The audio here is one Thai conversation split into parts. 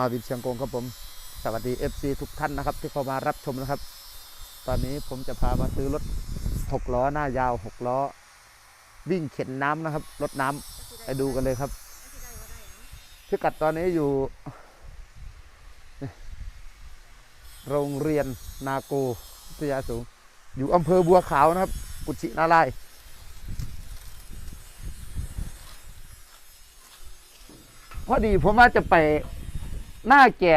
มาวินเชียงกงครับผม สวัสดี FC ทุกท่านนะครับ ที่เข้ามารับชมนะครับ ตอนนี้ผมจะพามาซื้อรถหกล้อหน้ายาวหกล้อ วิ่งเข็นน้ำนะครับ รถน้ำไปดูกันเลยครับพิกัดตอนนี้อยู่ โรงเรียนนาโกวิทยาสูง อยู่อำเภอบัวขาวนะครับ กุชินารายพอดีผมว่าจะไป หน้าแก่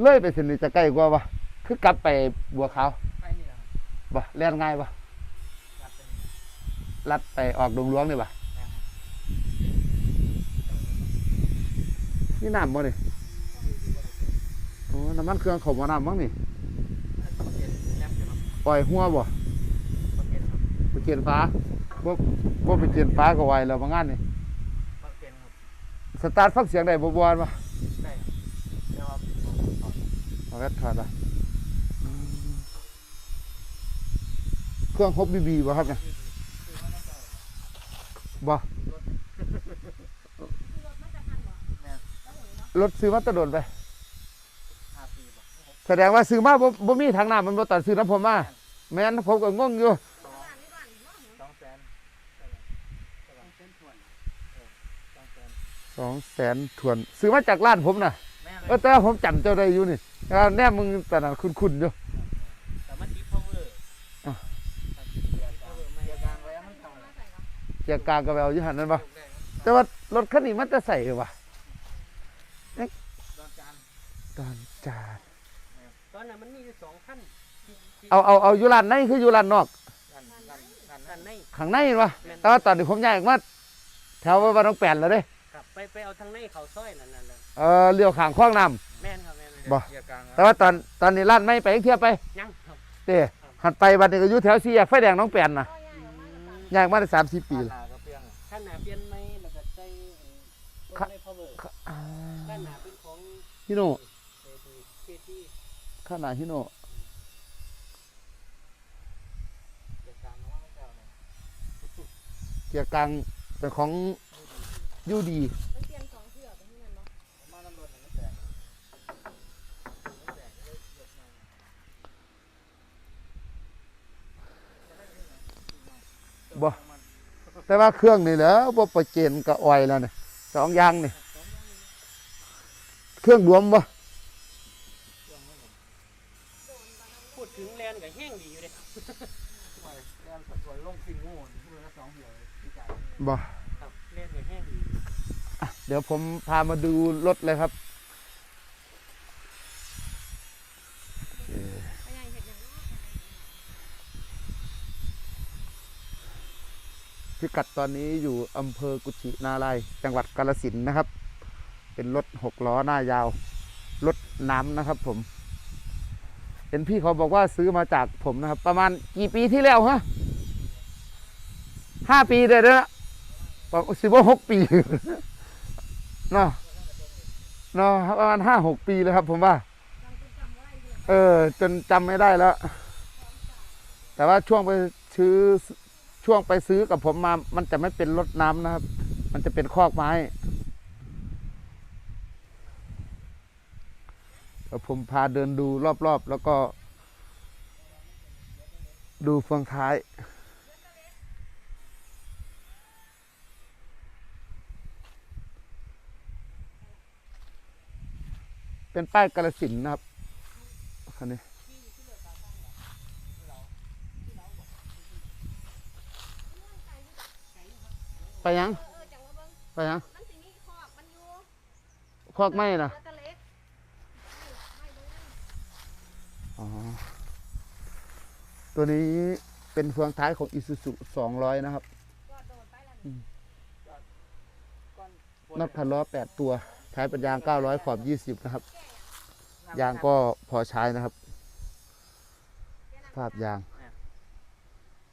เลื่อยไปสินี่จะใกล้กว่าวะคือกลับไปบัวขาวไปนี่เหรอบ่เล่นง่ายบ่รับเป็นลัดไปออกดงหลวงนี่บ่แม่นี่น้ำบ่นี่โอ้น้ำมันเครื่องเขาบ่น้ำมั้งนี่ประเกณฑ์แนมใช่ไหมปล่อยหัวบ่ประเกณฑ์ครับไปเกียนฟ้าบ่บ่ไปเกียนฟ้าก็ไหวแล้วบางงานนี่ประเกณฑ์ครับสตาร์ทฟังเสียงได้บ่บ่บ่ได้ครับเดี๋ยวว่าผมขอ เอา แวดถอดบ่อืมเครื่องฮบบีบีบ่ครับเนี่ยคือว่าน่าจะบ่รถซื้อมาตะโดนไป แสดงว่าซื้อมาบ่บ่มีทางน้ำมันบ่ตัดซื้อน้ำผมมาแม่นผมก็งงอยู่สองแสนถ้วนสองแสนสองแสนถวน ซื้อมาจากร้านผมน่ะ ออแต่ว่าผมจำเจ้าได้อยู่นี่แล้วแน่มึงตอนนั้นคุ้นๆอยู่แต่มันดิฟพาวเวอร์อะเกียร์กลางเกียร์กลางไว้ให้มันทำอะไรเกียร์กลางก็ไปเอาอยู่หันนั่นปะลูกได้ครับแต่ว่ารถคันนี้มันจะใส่วะดอนจานตอนจาดตอนนั้นมันมีอยู่สองขั้นที่ที่เอาเอาเอาอยู่ร้านในคืออยู่ร้านนอกด้านด้านด้านด้านในข้างในวะแต่ว่าตอนนี้ผมย้ายออกมาแถวบ้านน้องแป่นแล้วเด้ครับไปไปเอาทางในเขาซ้อยนั่นนั่นเลย เออเลี้ยวข้างคลองน้แม่นครับแม่นบ่ เกียร์กลางำแต่ว่าตอนตอนนี้ร้านไม่ไปเที่ยวไปยังครับเต้หันไปบัดนี้ก็อยู่แถวสี่แยกไฟแดงน้องแป่นน่ะอืมย้ายมาได้สามสี่ปีแล้วข้างหน้าเปลี่ยนไหมแล้วก็ใส่ค่ะใน power อ่าข้างหน้าเป็นของฮิโน่เอทีเคทีข้างหน้าฮิโน่เด็กกลางน้องเจ้าเลยเกียร์กลางเป็นของยูดี มันเปลี่ยนสองเสือกที่นั่นเนาะ ผมมาน้ำรถไม่แตกไม่แตกเลยยกมา บ่แต่ว่าเครื่องนี่แหล้วบ่ประเจนกับออยแล้วเนี่ยสองอย่างนี่เครื่องรวมบ่พูดถึงแลนกับแห้งดีอยู่เลยแลนสวยลงฟิงโง่พูดแล้วสองเหี่ยวพี่จ่ายบ่ครับแลนกับแห้งดีอะเดี๋ยวผมพามาดูรถเลยครับ พยายเห็นอย่างเนาะ พิกัดตอนนี้อยู่อำเภอกุชินารายจังหวัดกาฬสินนะครับ เป็นรถหกล้อหน้ายาว รถน้ำนะครับผม เห็นพี่เขาบอกว่าซื้อมาจากผมนะครับ ประมาณกี่ปีที่แล้วฮะห้าปีได้แล้วนะประมาณสิบหกปีเนาะเนาะประมาณห้าหกปีเลยครับ ผมว่า เออ จนจำไม่ได้แล้ว แต่ว่าช่วงไปซื้อ ช่วงไปซื้อกับผมมา มันจะไม่เป็นรถน้ำนะครับ มันจะเป็นคอกไม้เดี๋ยวผมพาเดินดูรอบๆ แล้วก็ ดูเฟืองท้าย เป็นป้ายกาลสินนะครับคันนี้ ไปยัง ไปยังคอกไม่ล่ะตัวนี้เป็นเฟืองท้ายของอิซูซุสองร้อยนะครับ นับพันล้อแปดตัวท้ายเป็นยางเก้าร้อยขอบยี่สิบนะครับ ยางก็พอใช้นะครับ ภาพยาง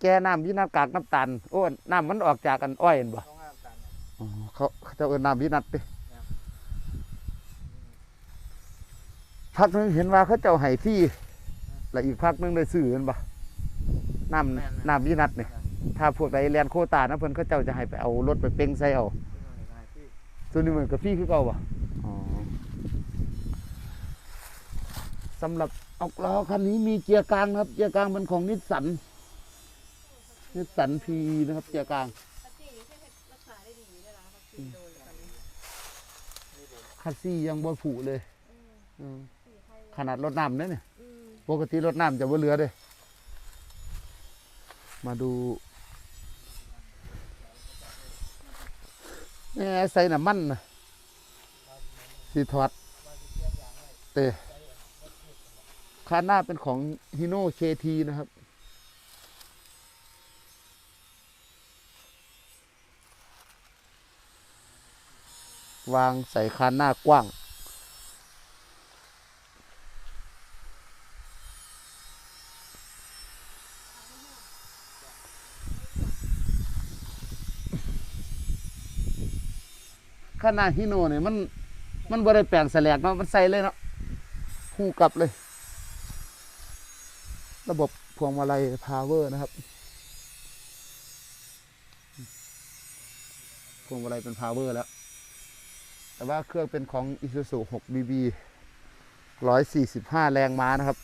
แก่น้ำวินากากน้ำตาลโอ้น้ำมันออกจากกันอ้อยเห็นบ่เขาเจ้าเอาน้ำวินาดดิพักนึงเห็นว่าเขาเจ้าไห้ที่แล้วอีกพักนึงได้ซื้อเห็นบ่น้ำน้ำวินัดเนี่ยถ้าพวกใดแลนโคตานะเพื่อนเขาเจ้าจะให้ไปเอารถไปเป่งใส่เอาส่วนนี้เหมือนกับพี่คือเก่าบ่สำหรับออกล้อคันนี้มีเกียร์กลางครับ เกียร์กลางเป็นของนิสสัน นิสสันพีนะครับเกียร์กลางปกตินี่แค่รักษาได้ดีด้วยนะวัคซีนโดนตอนนี้คัสซี่ยังบ่ผูเลยอืมอืมสีไทยขนาดรถน้ำเนี่ยเนี่ย อืมปกติรถน้ำจะบ่เหลือเด้ มาดูแหม่ใส่น้ำมันนะสีถอดเตะคันหน้าเป็นของฮิโน่เคทีนะครับ วางใส่คันหน้ากว้าง ขนาดฮิโน่เนี่ยมัน มันบ่ได้แปลงแสลกเนาะมันใส่เลยเนาะคู่กลับเลย ระบบพวงมาลัยพาวเวอร์นะครับพวงมาลัยเป็นพาวเวอร์แล้ว แต่ว่าเครื่องเป็นของ Isuzu 6 BB 145 แรงม้านะครับ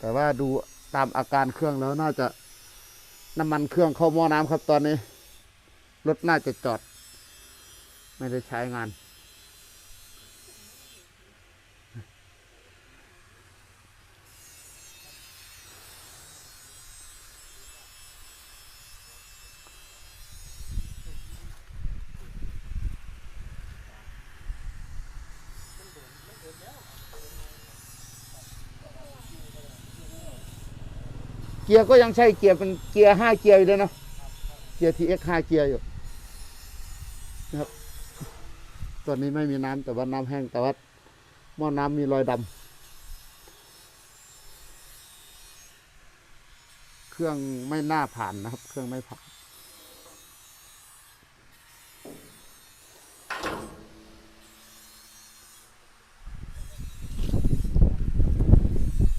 แต่ว่าดูตามอาการเครื่องแล้วน่าจะน้ำมันเครื่องเข้าหม้อน้ำครับตอนนี้ รถน่าจะจอด ไม่ได้ใช้งาน กียร์ก็ยังใช่เกียร์เป็นเกียร์ห้าเกียร์อยู่เลยเนาะเกียร์ TX ห้าเกียร์อยู่นะครับตัวนี้ไม่มีน้ำแต่ว่าน้ำแห้งแต่ว่าหม้อน้ำมีรอยดำเครื่องไม่น่าผ่านนะครับ เครื่องไม่ผ่าน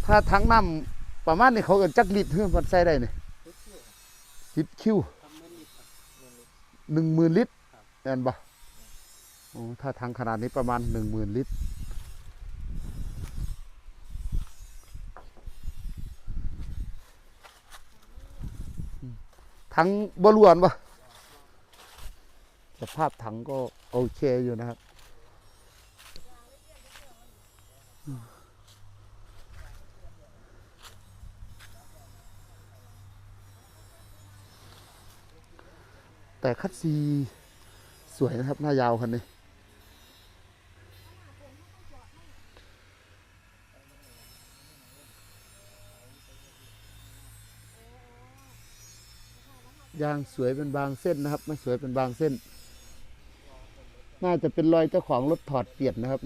ถ้าทั้งน้ำ ประมาณนี้เขาก็จักลิตรเพื่อมันใส่ได้เนี่ยสิบคิวทำไม่รีบครับเงินเลยหนึ่งหมื่นลิตรเห็นปะโอ้ถ้าทั้งขนาดนี้ประมาณหนึ่งหมื่นลิตรทั้งบรวนปะสภาพถังก็โอเคอยู่นะครับ แต่คัดซีสวยนะครับ หน้ายาวคันนี้ยางสวยเป็นบางเส้นนะครับ ไม่สวยเป็นบางเส้น น่าจะเป็นรอยเจ้าของรถถอดเปลี่ยนนะครับ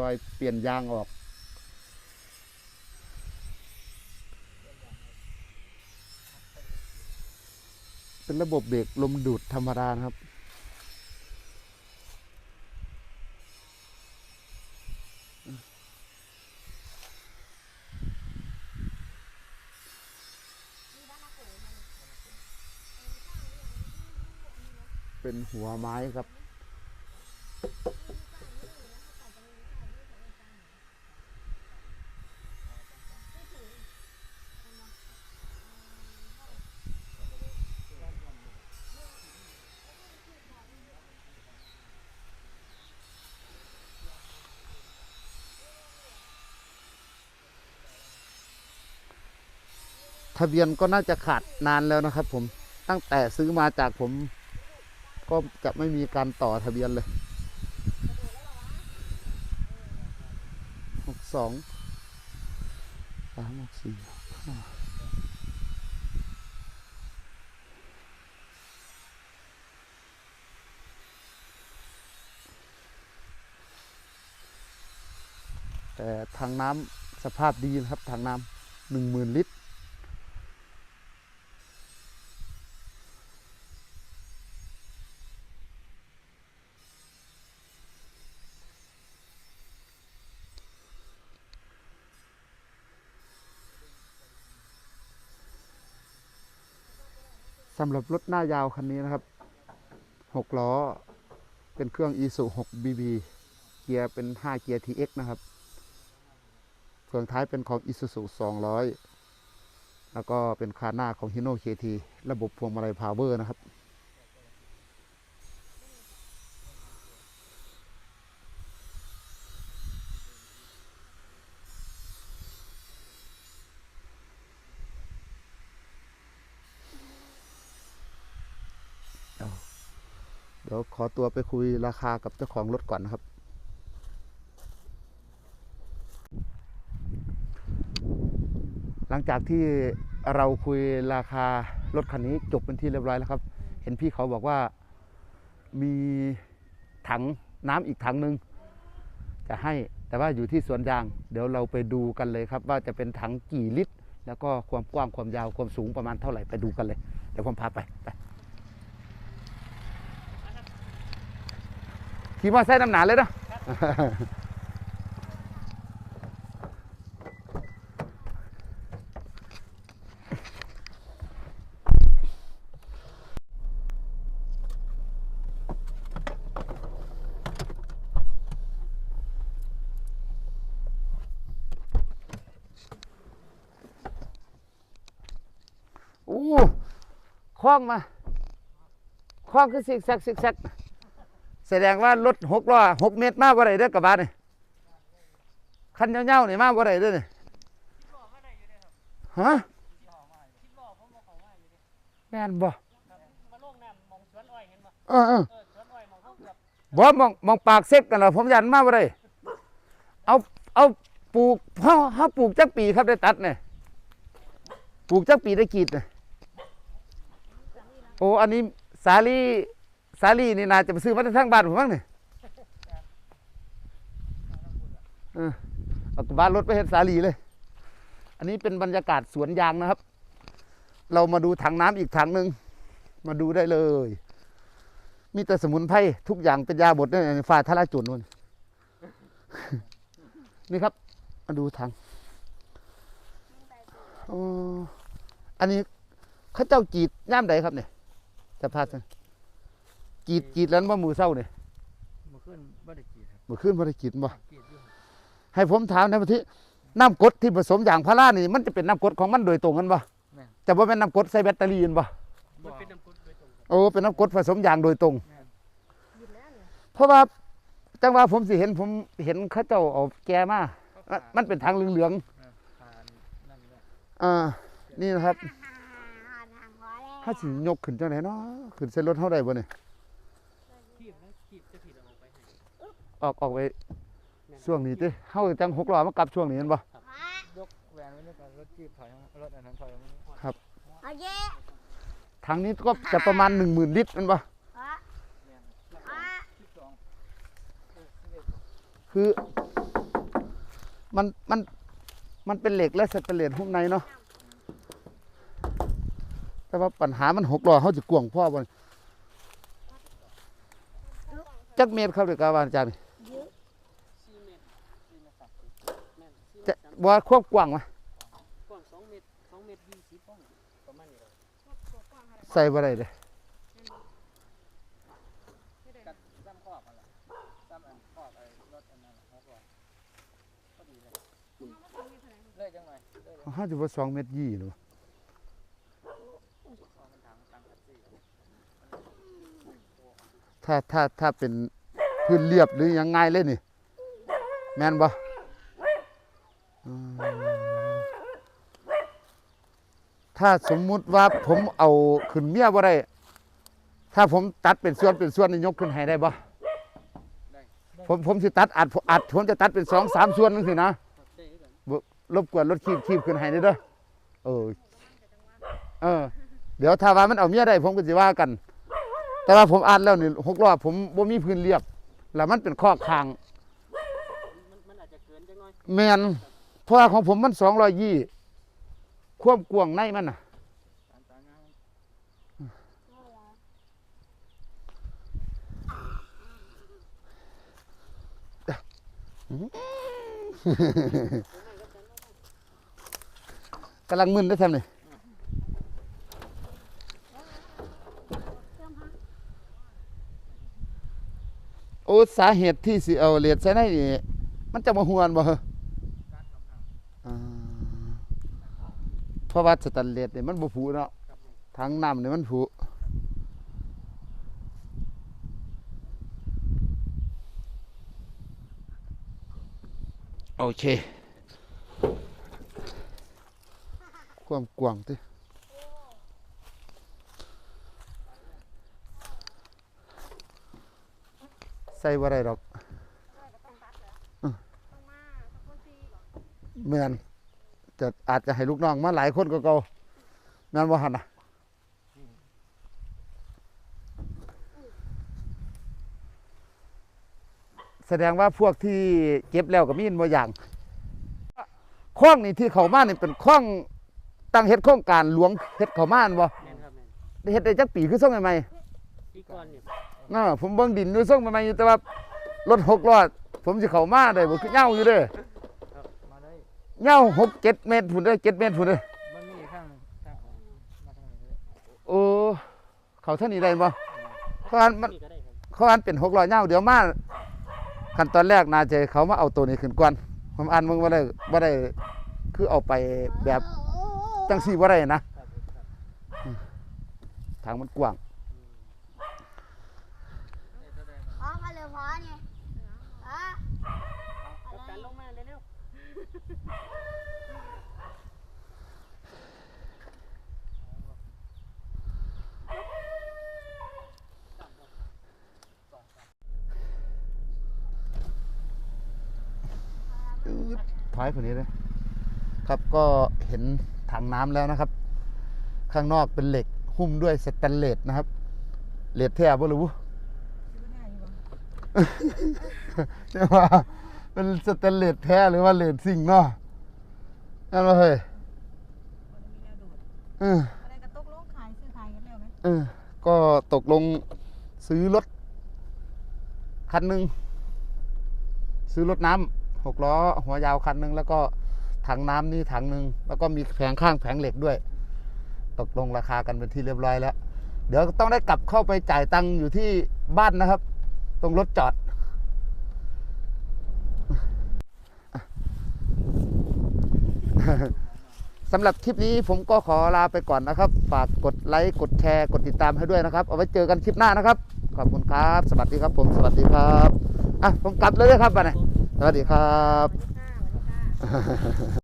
รอยเปลี่ยนยางออก เป็นระบบเบรกลมดูดธรรมดานะครับ เป็นหัวไม้ครับะเบียนก็น่าจะขาดนานแล้วนะครับ ผมตั้งแต่ซื้อมาจากผม ก็จะไม่มีการต่อทะเบียนเลยหกสองสามหกสี่ห้าแต่ทางน้ำสภาพดีนะครับทางน้ำหนึ่งหมื่นลิตร สำหรับรถหน้ายาวคันนี้นะครับหกล้อ เป็นเครื่อง e s u 6 BB เกียร์เป็น 5 เกียร์ TX นะครับเฟืองท้ายเป็นของ Isuzu 200 แล้วก็เป็นคาหน้าของ Hino KT ระบบพวงมาลัยพาวเวอร์นะครับ ดี๋ยวขอตัวไปคุยราคากับเจ้าของรถก่อนนะครับ หลังจากที่เราคุยราคารถคันนี้จบเป็นที่เรียบร้อยแล้วครับ เห็นพี่เขาบอกว่ามีถังน้ำอีกถังหนึ่งจะให้แต่ว่าอยู่ที่สวนยาง เดี๋ยวเราไปดูกันเลยครับ ว่าจะเป็นถังกี่ลิตร แล้วก็ความกว้างความยาวความสูงประมาณเท่าไหร่ไปดูกันเลย เดี๋ยวผมพาไปไป ขี่มอเตอร์ไซค์น้ำหนาเลยเนาะโอ้คล้องมาคล้องคือสิกแซกสิกแซก แสดงว่ารถหกล้อหกเมตรมากกว่าไรเด้อกระบะนี่คันเงาๆนี่มากกว่าไรเด้อนี่คิดบอกได้อยู่เลยฮะแม่นบ่ครับมาโล่งน้ำมองสวนอ้อยเออเออเออสวนอ้อยมองเขาเกือบบ่มองมองปากเซ็กกันเหรอผมยันมากกว่าไรเอาเอาปลูกเฮาเฮาปลูกจักปีครับได้ตัดเนี่ยปลูกจักปีได้กีดเนี่ยโอ้อันนี้สาลี สาลีนี่นาจะไปซื้อมาจากทางบ้านผมบ้างเนี่ยเออเอากระบะรถไปเห็นสาลีเลย อันนี้เป็นบรรยากาศสวนยางนะครับ เรามาดูถังน้ำอีกถังหนึ่งมาดูได้เลย มีแต่สมุนไพรทุกอย่างเป็นยาบดเนี่ยฟ้าทะลายจุนนู่นนี่ครับ มาดูถังอ๋ออันนี้เข้าเจ้ากรีดย่ามใดครับเนี่ยจะพาด กรีดกรีดแล้วว่ามือเศร้าเนี่ยมาขึ้นบ่ได้กี่ครับมือขึ้นบริกรีดบ่กี่อยู่ให้ผมถามในวันที่น้ำกรดที่ผสมอย่างพารานี่ มันจะเป็นน้ำกรดของมันโดยตรงกันปะจะว่าเป็นน้ำกรดใส่แบตเตอรี่กันปะมันเป็นน้ำกรดโดยตรงครับโอ้เป็นน้ำกรดผสมอย่างโดยตรงหยุดแล้วเนี่ยเพราะว่าจังว่าผมสิเห็นผมเห็นเข้าเจ้าเอาแกมา มันมันเป็นทางเหลืองผ่านนั่นแหละๆอ่า นี่นะครับฮ่าฮ่าทางหัวแล้วถ้าสิยกขึ้นจังไหนเนาะขึ้นเส้นรถเท่าใดบ่เนี่ย ขีบนะขีบจะผิดเอาออกไปให้ ออกออกไปช่วงนี้ติเฮาจังหกล้อมากลับช่วงนี้เห็นบ่ ยกแหวนไว้ในการรถจีบถอยรถอันนั้นถอยมาโอเคทางนี้ก็จะประมาณ 10,000 ลิตรแม่นบ่อะอะสิบสองคือ มัน มัน มันเป็นเหล็กและสเตนเลสหุ้มในเนาะ แต่ว่าปัญหามันหกล้อเขาจะกวางพ่อบ่นจักเมตรครับเด็กกาวาอาจารย์ยืด สี่เมตรสี่เมตรสามสิบแม่น ว่าควบกว้างไหมกว้างสองเมตรสองเมตรยี่สิบป้องประมาณนี้เลยใส่บ่ได้เลยกัดซ้ำขอบอะไรซ้ำอันขอบไอ้รถอันนั้นครับผมพอดีเลยเลยจังหน่อยเลยเลยเขาจะว่าสองเมตรยี่หรือถ้าถ้าถ้าเป็นพื้นเรียบหรือยังไงเลยนี่ แมนบ่ ถ้าสมมุติว่าผมเอาขึ้นเมียบ่ได้ ถ้าผมตัดเป็นส่วนเป็นส่วนนี่ยกขึ้นให้ได้บ่ได้ผมผมสิตัดอัดอัดผมจะตัดเป็นสองสามส่วนนึงสินะได้กันรบกวนรถคีบคีบขึ้นให้ได้เด้อเออเออ เดี๋ยวถ้าว่ามันเอาเมียได้ ผมก็สิว่ากัน แต่ว่าผมอัดแล้วนี่หกล้อผมบ่มีพื้นเรียบ แล้วมันเป็นข้อคางมันมันอาจจะเกินจังหน่อยแมนเพ ราะว่าของผมมันสองร้อยยี่ควบกวงในมันน่ะ กำลังมึนได้ทำนี่โอ้สาเหตุที่สิเอาเหรียญใส่ในนี่มันจะมาหวนบ่เหรอ เพราะว่าสแตนเลสเนี่ยมันบ่ผุเนาะครับผมทั้งน้ำเนี่ยมันผุโอเค ความกว้างติใส่บ่ได้ดอกด้วยก็ต้องตัดเหรออืมต้องมาสักคนตีก่อนแม่น จะอาจจะให้ลูกน้องมาหลายคนก็เก่าแม่นบ่หั่นน่ะแสดงว่าพวกที่เก็บแล้วก็มีนบ่อย่างข้องนี่ที่เขามานี่เป็นข้องตั้งเฮ็ดโครงการหลวงเฮ็ดเขามาอันบ่แม่นครับแม่นได้เฮ็ดได้จักปีคือส่งใหม่ปีก่อนเนี่ยๆเออผมเบิ่งดินอยู่ส่งใหม่ๆอยู่แต่ว่ารถหกล้อผมสิเข้ามาได้บ่คือเหย้าอยู่เด้อครับมาได้ เหย้าหกเจ็ดเมตรพุ่นเด้อเจ็ดเมตรพุ่นเด้อมันมีข้างหนึ่งข้างออกมาทางไหนก็ได้โอ้เขาเท่านี้ได้บ่เพราะอันมันนี่ก็ได้ครับเขาอันเป็นหกล้อเหย้าเดี๋ยวมาขั้นตอนแรกน่าจะเขามาเอาตัวนี้ขึ้นก่อนผมอ่านมึงบ่ได้บ่ได้คือเอาไปแบบจังซี่บ่ได้นะครับผมครับ ทางมันกว้าง ได้เท่าใด พอมาเลยพอเนี่ยอะ กัปตันลงมาเร็ว ถอยคนนี้เลยครับก็เห็นถังน้ำแล้วนะครับ ข้างนอกเป็นเหล็กหุ้มด้วยสแตนเลสนะครับเหล็กแท้บ่รู้ใช่ว่าเป็นสแตนเลสแท้หรือว่าเลสสิ่งเนาะนั่นว่าเฮ้ยมันมีแนวดูดเอออะไรกระตกลงขายซื้อขายกันแล้วไหมเออก็ตกลงซื้อรถคันหนึ่งซื้อรถน้ำ หกล้อหัวยาวคันหนึ่งแล้วก็ถังน้ำนี่ถังหนึ่งแล้วก็มีแผงข้างแผงเหล็กด้วย ตกลงราคากันเป็นที่เรียบร้อยแล้ว เดี๋ยวต้องได้กลับเข้าไปจ่ายตังค์อยู่ที่บ้านนะครับ ตรงรถจอด สำหรับคลิปนี้ผมก็ขอลาไปก่อนนะครับ ฝากกดไลค์กดแชร์กดติดตามให้ด้วยนะครับ เอาไว้เจอกันคลิปหน้านะครับ ขอบคุณครับ สวัสดีครับผม สวัสดีครับ อะ ผมกลับเลยนะครับบัดนี้ สวัสดีครับ สวัสดีค่ะ